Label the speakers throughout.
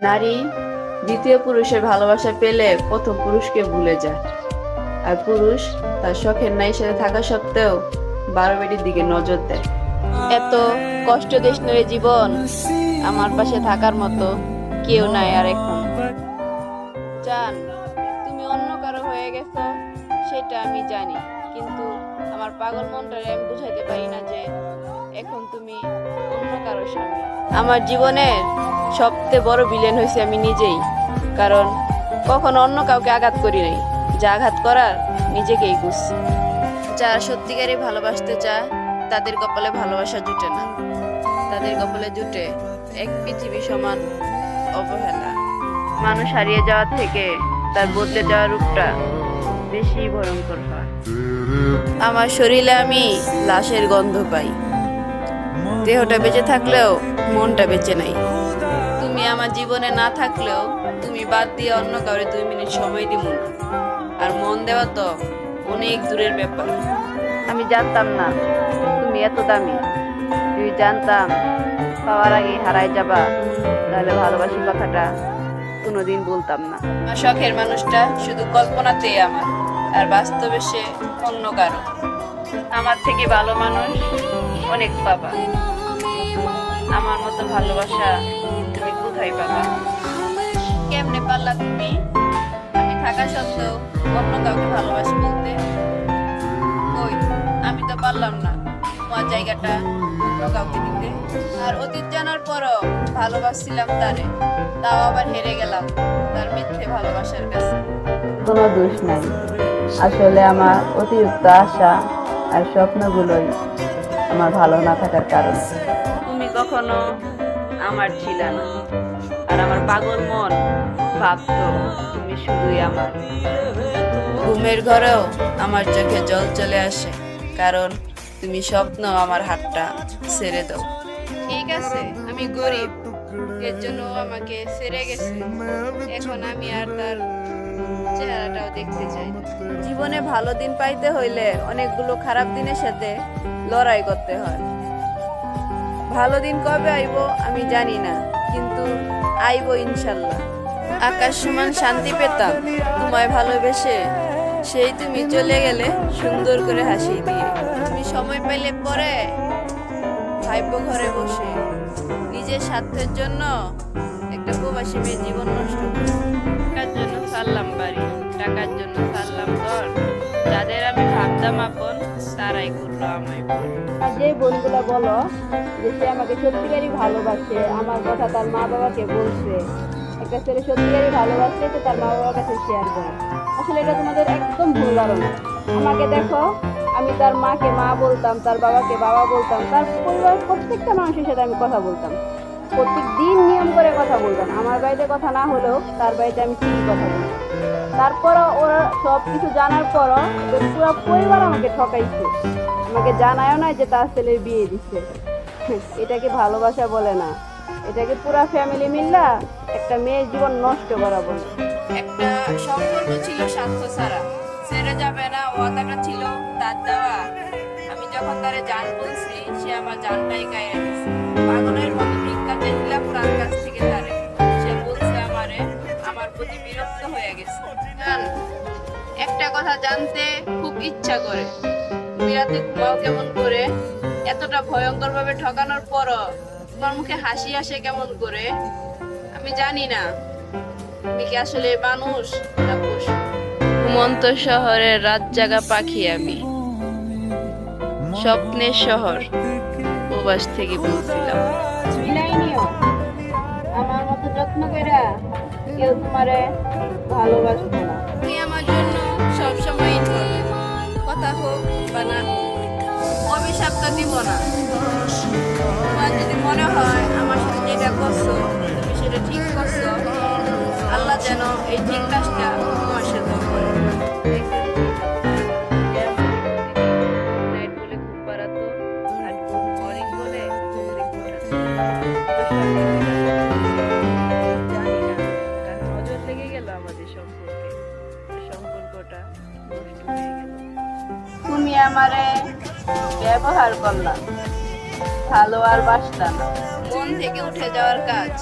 Speaker 1: নারী দ্বিতীয় পুরুষের ভালোবাসা পেলে প্রথম পুরুষকে ভুলে যায়। আর পুরুষ তার শখের নারীর সাথে থাকা সত্ত্বেও বারো বেটির দিকে নজর দেয়। এত কষ্ট দেশ নয় জীবন, আমার পাশে থাকার মতো কেউ নাই আর এখন। জান, তুমি অন্য কারও হয়ে গেছো, সেটা আমি জানি, কিন্তু আমার পাগল মনটারে আমি বুঝাইতে পারি না যে এখন তুমি অন্য কারও স্বামী। আমার জীবনের সবচেয়ে বড় বিলেন হয়েছে আমি নিজেই, কারণ কখনো অন্য কাউকে আঘাত করি নাই। যা আঘাত করার নিজেকেই বুঝছি যারা সত্যিকারই ভালোবাসতে চায়, তাদের কপালে ভালোবাসা জুটে না। তাদের কপালে জুটে এক পৃথিবী সমান অবহেলা। মানুষ হারিয়ে যাওয়া থেকে তার বদলে যাওয়ার রূপটা বেশি ভয়ঙ্কর হয়। আমার শরীরে আমি লাশের গন্ধ পাই। দেহটা বেঁচে থাকলেও মনটা বেঁচে নাই। তুমি আমার জীবনে না থাকলেও তুমি বাদ দিয়ে অন্য কাউরে দুই মিনিট সময় দিব না। আর মন দেওয়া তো অনেক দূরের ব্যাপার। আমি জানতাম না তুমি এত দামি। যদি জানতাম পাওয়ার আগে হারাই যাবা, তাহলে ভালোবাসি কথাটা কোনোদিন বলতাম না। শখের মানুষটা শুধু কল্পনাতেই আমার। আর বাস্তবে সে অন্য কারও। আমার থেকে ভালো মানুষ অনেক পাবা। আমার মতো ভালোবাসা তুমি কোথায় পাবা? কেমনে পারলা তুমি? আমি থাকা সত্ত্বেও অন্য কাউকে ভালোবাসি বলতে ওই আমি তো পারলাম না। তোমার জায়গাটা অন্য কাউকে দিতে। আর অতীত জানার পরও ভালোবাসছিলাম তারে। তাও আবার হেরে গেলাম তার মিথ্যে ভালোবাসার কাছে।
Speaker 2: কোনো দোষ নাই। আসলে আমার অতিরিক্ত আশা আর স্বপ্নগুলোই আমার ভালো না থাকার কারণ।
Speaker 1: তুমি কখনো আমার ছিল না, আর আমার পাগল মন ভাবতো তুমি শুধুই আমার। ঘুমের ঘরেও আমার চোখে জল চলে আসে, কারণ তুমি স্বপ্ন আমার হাতটা ছেড়ে দাও। ঠিক আছে, আমি গরিব, এর জন্য আমাকে ছেড়ে গেছে। এখন আমি আর তার চেহারাটাও দেখতে চাই। জীবনে ভালো দিন পাইতে হইলে অনেকগুলো খারাপ দিনের সাথে লড়াই করতে হয়। ভালো দিন কবে আইবো আমি জানি না কিন্তু আইবো ইনশাল্লাহ। আকাশ সমান শান্তি পেতাম তোমায় ভালোবেসে সেই তুমি চলে গেলে সুন্দর করে হাসি দিয়ে। তুমি সময় পাইলে পরে ভাইপো ঘরে বসে নিজের স্বার্থের জন্য একটা প্রবাসী মেয়ে জীবন নষ্ট করছে টাকার জন্য ছাড়লাম বাড়ি, টাকার জন্য ছাড়লাম ঘর। যাদের আমি ভাবতাম আপন, তারাই করল আমায়।
Speaker 2: আর যে বোনগুলো বলো যে সে আমাকে সত্যিকারই ভালোবাসে, আমার কথা তার মা বাবাকে বলছে। একটা ছেলে সত্যিকারই ভালোবাসছে তো তার মা বাবার কাছে শেয়ার করে। আসলে এটা তোমাদের একদম ভুল ধারণা। আমাকে দেখো, আমি তার মাকে মা বলতাম, তার বাবাকে বাবা বলতাম, তার পরিবারের প্রত্যেকটা মানুষের সাথে আমি কথা বলতাম। প্রত্যেক দিন নিয়ম করে কথা বলতাম আমার বাড়িতে কথা না হলেও তার বাড়িতে আমি ঠিকই কথা বলতাম তারপরও ওরা সব কিছু জানার পরও পুরো পরিবার আমাকে ঠকাইছে। আমাকে জানায়ও না যে তার ছেলের বিয়ে দিচ্ছে। এটাকে ভালোবাসা বলে না। এটাকে পুরা ফ্যামিলি মিল্লা একটা মেয়ের জীবন নষ্ট করা বলে।
Speaker 1: একটা সম্পর্ক ছিল স্বার্থ ছাড়া। ছেড়ে যাবে না ছিল তার দেওয়া। আমি যখন তারে জান বলছি, সে আমার জানটাই গায়ে পাগলের মতো চেয়েছিলাম প্রাণ কাছ থেকে তারে সে বলছে আমারে, আমার প্রতি বিরক্ত হয়ে গেছে। জান, একটা কথা জানতে খুব ইচ্ছা করে। তুমি ঘুমাও কেমন করে? এতটা ভয়ঙ্কর ভাবে ঠকানোর পরও তোমার মুখে হাসি আসে কেমন করে? আমি জানি না। তুমি কি আসলে মানুষ না পশু? ঘুমন্ত শহরের রাত জাগা পাখি আমি। স্বপ্নের শহর, প্রবাস থেকে বলছিলাম।
Speaker 2: আমার মতো যত্ন কইরা কেউ তোমারে ভালোবাসবে
Speaker 1: তুমি আমার জন্য সবসময় কথা হোক বা না হোক অভিশাপ তো দিব না। তোমার যদি মনে হয় আমার সাথে যেটা করছ সেটা ঠিক করছ, আল্লাহ যেন এই ঠিক কাজটা তোমার সাথে করে। তুমি আমারে ব্যবহার করলা। ভালো আর বাসতা না। মন থেকে উঠে যাওয়ার কাজ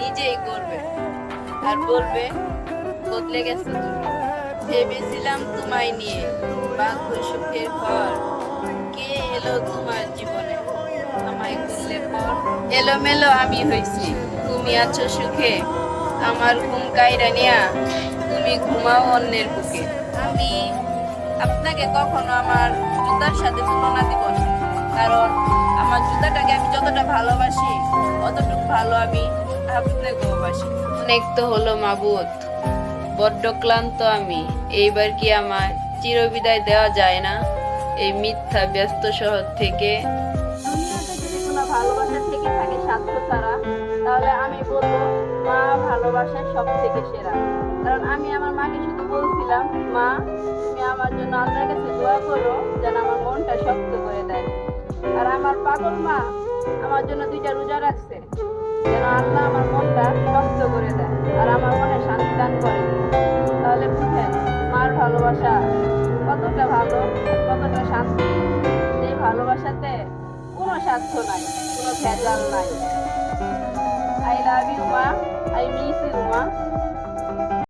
Speaker 1: নিজেই করবে। আর বলবে, বদলে গেছে তুমি। ভেবেছিলাম তোমায় নিয়ে বাধ্য সুখের এলোমেলো আমি হইছি। তুমি আছো সুখে। আমার ঘুম কাইরা নিয়া তুমি ঘুমাও অন্যের বুকে। আমি আপনাকে কখনো আমার জুতার সাথে তুলনা দিব না। কারণ আমার জুতাটাকে আমি যতটা ভালোবাসি, অতটুকু ভালো আমি আপনাকেও বাসি। অনেক তো হলো মাবুত বড্ড ক্লান্ত আমি। এইবার কি আমার চিরবিদায় দেওয়া যায় না? এই মিথ্যা ব্যস্ত শহর থেকে
Speaker 2: মা ভালোবাসার সব সেরা। কারণ আমি আমার মাকে শুধু বলছিলাম, মা, তুমি আমার জন্য আল্লাহর কাছে দোয়া করো যেন আমার মনটা শক্ত করে দেয়। আর আমার পাগল মা আমার জন্য দুইটা রোজা রাখছে, যেন আল্লাহ আমার মনটা শক্ত করে দেয় আর আমার মনে শান্তি দান করে। তাহলে বুঝেন, মার ভালোবাসা কতটা ভালো, কতটা শান্তি। এই ভালোবাসাতে কোনো স্বার্থ নাই, কোনো ভেজাল নাই। I love you, ma. I miss you, ma.